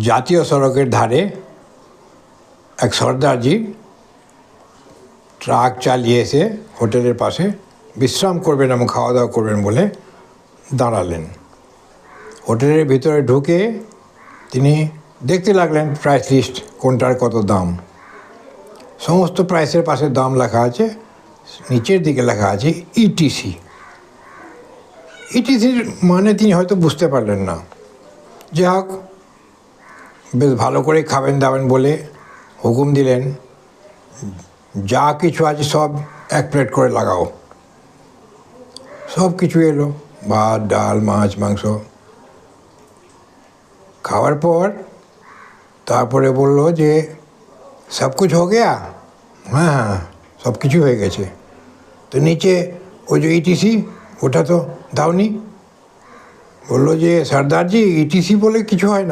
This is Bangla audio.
জাতীয় সড়কের ধারে এক সর্দারজি ট্রাক চালিয়ে এসে হোটেলের পাশে, বিশ্রাম করবেন এবং খাওয়া দাওয়া করবেন বলে দাঁড়ালেন। হোটেলের ভিতরে ঢুকে তিনি দেখতে লাগলেন প্রাইস লিস্ট কোনটার কত দাম। সমস্ত প্রাইসের পাশে দাম লেখা আছে, নিচের দিকে লেখা আছে E ইটিসি ইটিসির মানে তিনি হয়তো বুঝতে পারলেন না। যে হোক বেশ ভালো করে খাবেন দাবেন বলে হুকুম দিলেন। যা কিছু আছে সব এক প্লেট করে লাগাও। সব কিছু এলো, ভাত, ডাল, মাছ, মাংস। খাওয়ার পর তারপরে বলল যে, সব কিছু হো গেয়া? হ্যাঁ হ্যাঁ সব কিছু হয়ে গেছে। তো নিচে ওই যে ইটিসি, ওটা তো দাওনি। বলল যে, সর্দারজি, ইটিসি বলে কিছু হয় না।